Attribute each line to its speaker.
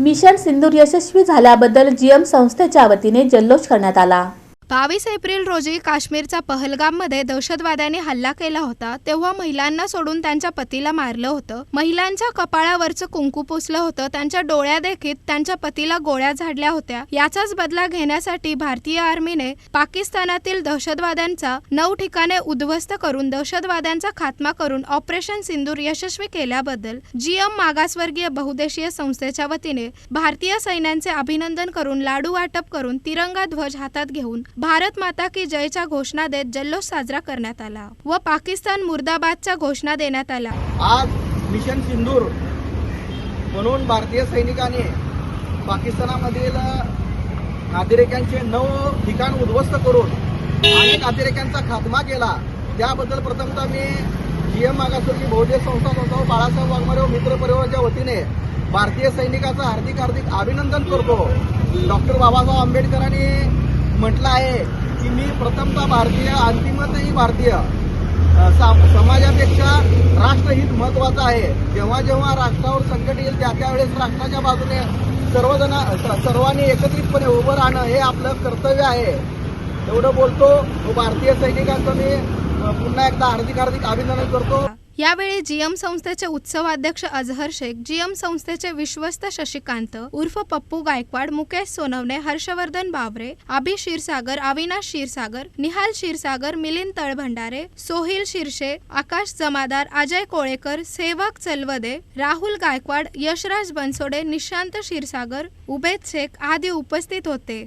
Speaker 1: Mission सिंदूर यशस्वी झाल्याबद्दल GM संस्थेच्या वतीने जल्लोष करण्यात आला.
Speaker 2: बावीस एप्रिल रोजी काश्मीरच्या पहलगाममध्ये दहशतवाद्यांनी हल्ला केला होता तेव्हा महिलांना सोडून त्यांच्या पतीला मारलं होतं. महिलांच्या कपाळावरचं कुंकू पुसलं होतं त्यांच्या डोळ्या देखील त्यांच्या पतीला गोळ्या झाडल्या होत्या. याचाच बदला घेण्यासाठी भारतीय आर्मीने पाकिस्तानातील दहशतवाद्यांचा नऊ ठिकाणे उद्ध्वस्त करून दहशतवाद्यांचा खात्मा करून ऑपरेशन सिंदूर यशस्वी केल्याबद्दल जीएम मागासवर्गीय बहुदेशीय संस्थेच्या वतीने भारतीय सैन्यांचे अभिनंदन करून लाडू वाटप करून तिरंगा ध्वज हातात घेऊन भारत माता की जयच्या घोषणा देत जल्लोष साजरा करण्यात आला व पाकिस्तान मुर्दाबादच्या घोषणा देण्यात आल्या
Speaker 3: आज मिशन सिंदूर म्हणून भारतीय सैनिकांनी पाकिस्तानामधील नातेरेक्यांचे नऊ ठिकाण उद्ध्वस्त करून अनेक नातेरेक्यांचा खात्मा केला. त्याबद्दल प्रथमतः मी जी एम मागासवर्गीय बहुजन संस्था संस्था बाळासाहेब वाघमारे व मित्र परिवाराच्या वतीने भारतीय सैनिकाचं हार्दिक हार्दिक अभिनंदन करतो. डॉक्टर बाबासाहेब आंबेडकरांनी म्हटलं आहे की मी प्रथमतः भारतीय अंतिमतही भारतीय. समाजापेक्षा राष्ट्रहित महत्वाचं आहे. जेव्हा जेव्हा राष्ट्रावर संकट येईल त्या त्यावेळेस राष्ट्राच्या बाजूने सर्वजण स- सर्वांनी एकत्रितपणे उभं राहणं हे आपलं कर्तव्य आहे. एवढं बोलतो. भारतीय सैनिकांचं मी पुन्हा एकदा हार्दिक हार्दिक अभिनंदन करतो.
Speaker 2: यावेळी जीएम संस्थेचे उत्सवाध्यक्ष अजहर शेख जीएम संस्थेचे विश्वस्त शशिकांत उर्फ पप्पू गायकवाड मुकेश सोनवणे हर्षवर्धन बावरे अभि क्षीरसागर अविनाश क्षीरसागर निहाल क्षीरसागर मिलिंद तळभंडारे सोहिल शिरशे आकाश जमादार अजय कोळेकर सेवक चलवदे राहुल गायकवाड यशराज बनसोडे निशांत क्षीरसागर उबेद शेख आदी उपस्थित होते.